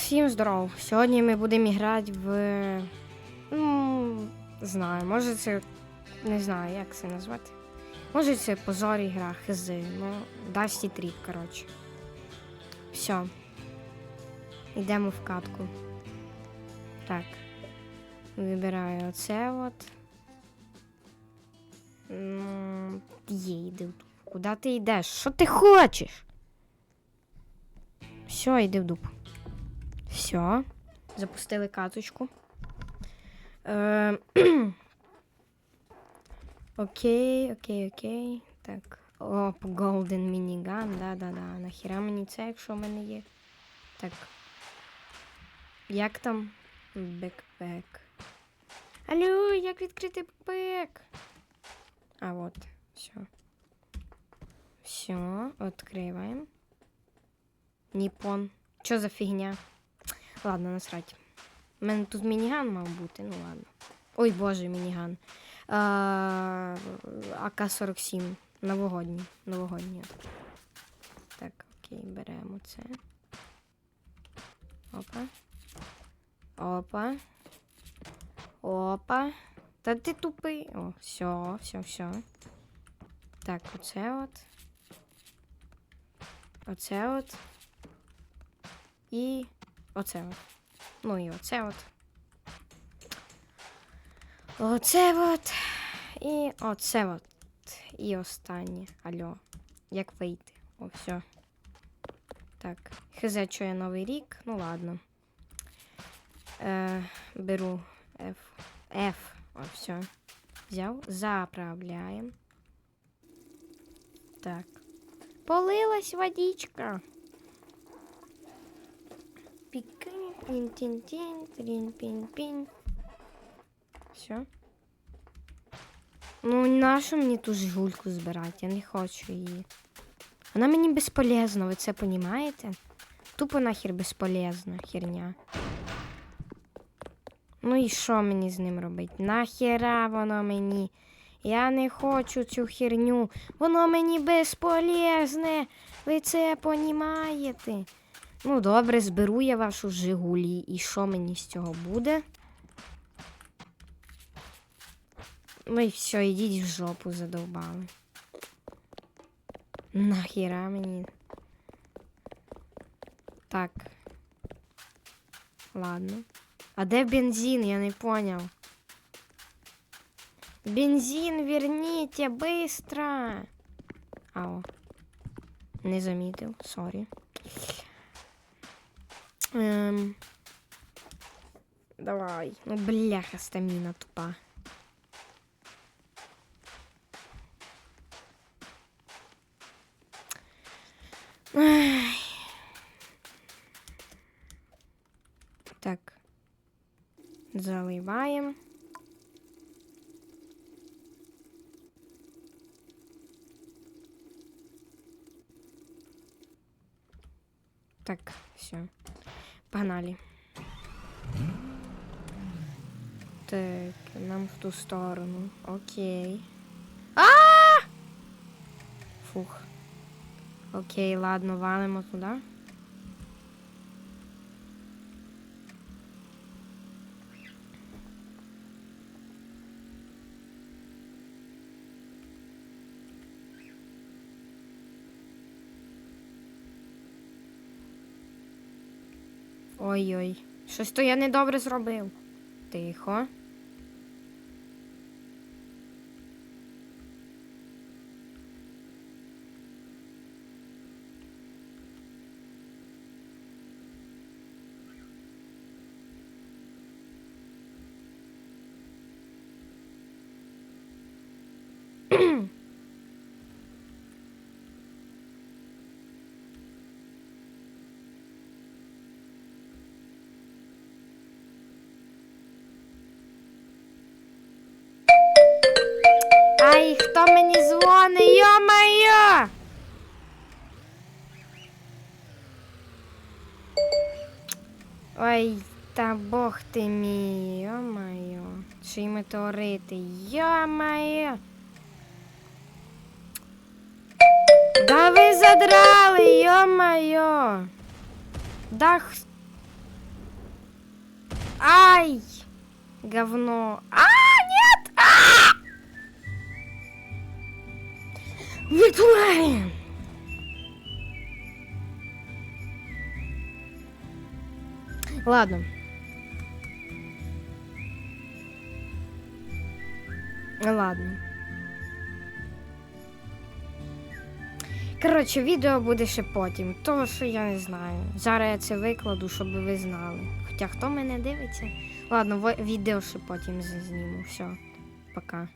Всім здоров. Сьогодні ми будемо грати в. Ну, знаю, може це. Не знаю, як це назвати. Може це позорі гра, хз. Ну, Dusty Trip, коротше. Все. Йдемо в катку. Так. Вибираю оце от. Є, йди в дуб. Куди ти йдеш? Що ти хочеш? Все, йди в дуб. Все. Запустили каточку. Е, окей, окей, окей. Так. Оп, Golden Minigun, да-да-да. Нахіра мені це, якщо в мене є. Так. Як там? Бекпек. Алло, як відкрити бекпек? А от, все. Все, відкриваємо. Ніпон. Що за фігня? Ладно, насрать. У мене тут мініган мав бути, ну ладно. Ой, боже, мініган. АК-47. Новогодній. Новогодній. Так, окей, беремо це. Опа. Опа. Опа. Та ти тупий. О, все, все, все. Так, оце от. Оце от. І оце от. Ну і оце от. Оце от. І оце от. І останнє. Алло. Як вийти? О, все. Так. Хз, що я новий рік. Ну ладно. Е, беру F. F. О, все. Взяв. Заправляємо. Так. Полилась водичка. Пикай, пин тин тин трин пин пин Все. Ну, нащо мені ту жигульку збирати? Я не хочу її. Вона мені безполезна, ви це понімаєте? Тупо нахер безполезна херня. Ну і що мені з ним робити? Нахера воно мені? Я не хочу цю херню. Воно мені безполезне. Ви це понімаєте? Ну, добре, зберу я вашу Жигулі. І що мені з цього буде? Ну і все, йдіть в жопу задовбали. Нахіра мені. Так. Ладно. А де бензин? Я не понял. Бензин верните быстро. Ау. Не замітив, сорі. Ем... Давай. Ну, бляха, стаміна тупа. Так. Заливаємо. Так, все. Погнали. Так, нам в ту сторону. Окей. А! Фух. Окей, ладно, валимо туди. Ой-ой. Щось то я недобре зробив. Тихо. Ай, хто мені дзвонить? Йо-моє! Ой, та бог ти мій, йо-моє. Чи метеорити, йо-моє. Да ви задрали, йо-моє. Да х... Ай! Говно. А, Виктория! Ладно. Ладно. Коротше, відео буде ще потім. Того, що я не знаю. Зараз я це викладу, щоб ви знали. Хоча хто мене дивиться? Ладно, відео ще потім зніму. Все, пока.